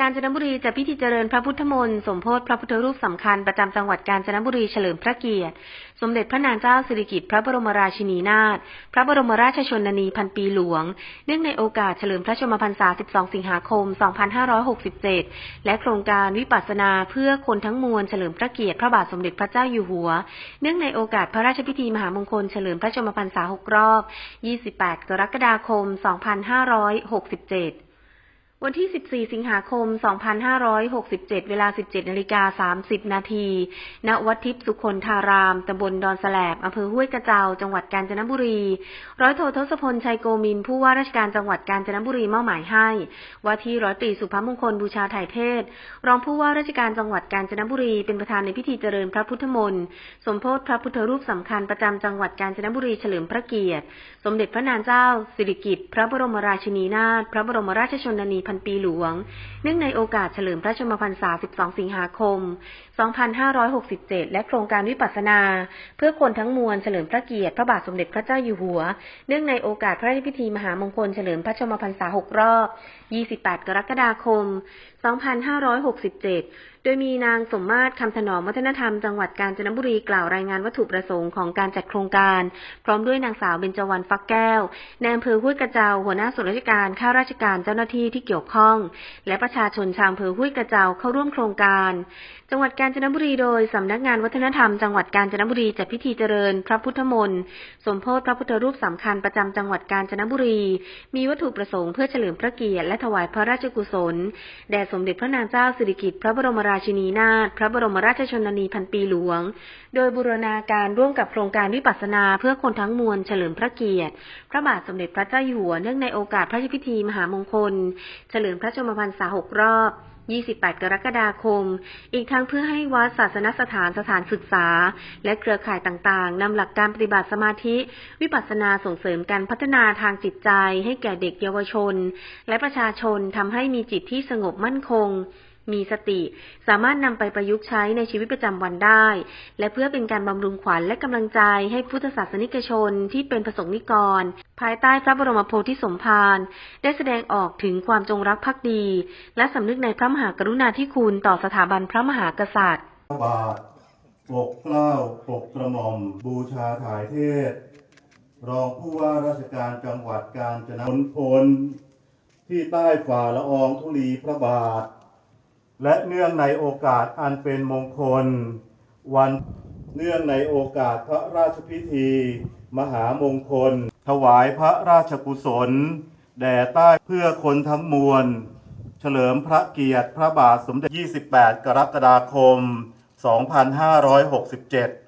การีจะพิธีเจริญพระพุทธมนต์สมโพธิพระพุทธรูปสำคัญประจำจังหวัดกาญจนบุรีเฉลิมพระเกียรติ สมเด็จพระนางเจ้าสิริกิติ์พระบรมราชินีนาถพระบรมราชชนนีพันปีหลวง เนื่องในโอกาสเฉลิมพระชมพรรษา 12 สิงหาคม 2567 และโครงการวิปัสสนาเพื่อคนทั้งมวลเฉลิมพระเกียรติพระบาทสมเด็จพระเจ้าอยู่หัว เนื่องในโอกาสพระราชพิธีมหามงคลเฉลิมพระชมพรรษา 6 รอบ 28 กรกฎาคม 2567 วันที่ 14 สิงหาคม 2567 เวลา 17นาฬิกา30 นาที ณ วัดทิพย์สุคนธาราม ตำบลดอนแสลบอำเภอห้วยกระเจา จังหวัดกาญจนบุรี ร้อยโททศพล ชัยโกมิน ผู้ว่าราชการจังหวัดกาญจนบุรีมอบหมายให้ ว่าที่ร้อยตรีสุภมงคลบูชาถ่ายเทศ รองผู้ว่าราชการจังหวัดกาญจนบุรี เป็นประธานในพิธีเจริญพระพุทธมนต์ สมโพธิพระพุทธรูปสำคัญประจำจังหวัดกาญจนบุรีเฉลิมพระเกียรติ สมเด็จพระนางเจ้า สิริกิติ์ พระบรมราชินีนาถ พระบรมราชชนนีพันปีหลวง เนื่องในโอกาสเฉลิมพระชนมพรรษา 12 สิงหาคม 2567 และโครงการวิปัสสนา เพื่อคนทั้งมวลเฉลิมพระเกียรติพระบาทสมเด็จพระเจ้าอยู่หัว เนื่องในโอกาสพระราชพิธีมหามงคลเฉลิมพระชนมพรรษา 6 รอบ 28 กรกฎาคม 2567โดยมีนางสมมาตรคำถนอมวัฒนธรรมจังหวัดกาญจนบุรีกล่าวรายงานวัตถุประสงค์ของการจัดโครงการ พร้อมด้วยนางสาวเบญจวรรณฟักแก้วในอำเภอห้วยกระเจาหัวหน้าส่วนราชการข้าราชการเจ้าหน้าที่ที่เกี่ยวข้อง และประชาชนชาวอำเภอห้วยกระเจาเข้าร่วมโครงการ จังหวัดกาญจนบุรีโดยสำนักงานวัฒนธรรมจังหวัดกาญจนบุรีจัดพิธีเจริญ พระพุทธมนต์สมโพธิพระพุทธรูปสำคัญประจำจังหวัดกาญจนบุรี มีวัตถุประสงค์เพื่อเฉลิมพระเกียรติและถวายพระราชกุศลแด่สมเด็จพระนางเจ้าสิริกิติ์พระบรมราชินีนาถพระบรมราชชนนีพันปีหลวง โดยบูรณาการร่วมกับโครงการวิปัสสนาเพื่อคนทั้งมวลเฉลิมพระเกียรติ พระบาทสมเด็จพระเจ้าอยู่หัวเนื่องในโอกาสพระราชพิธีมหามงคลเฉลิมพระชนมพรรษา6รอบ 28 กรกฎาคม อีกทั้งเพื่อให้วัดศาสนสถานสถานศึกษา และเครือข่ายต่างๆนำหลักการปฏิบัติสมาธิ วิปัสสนาส่งเสริมการพัฒนาทางจิตใจ ให้แก่เด็กเยาวชน และประชาชนทำให้มีจิตที่สงบมั่นคงมีสติ สามารถนำไปประยุกต์ใช้ในชีวิตประจำวันได้ และเพื่อเป็นการบำรุงขวัญและกำลังใจให้พุทธศาสนิกชนที่เป็นประสงค์นิกร ภายใต้พระบรมโพธิสมภารได้แสดงออกถึงความจงรักภักดี และสำนึกในพระมหากรุณาธิคุณต่อสถาบันพระมหากษัตริย์พระบาทปกเกล้าปกกระหม่อม บูชาถ่ายเทศ รองผู้ว่าราชการจังหวัดกาญจนบุรีพลที่ใต้ฝ่าละอองธุลีพระบาท และเนื่องในโอกาสอันเป็นมงคล วันเนื่องในโอกาสพระราชพิธี มหามงคล ถวายพระราชกุศล แด่ใต้เพื่อคนทั้งมวล เฉลิมพระเกียรติพระบาทสมเด็จ 28 กรกฎาคม 2567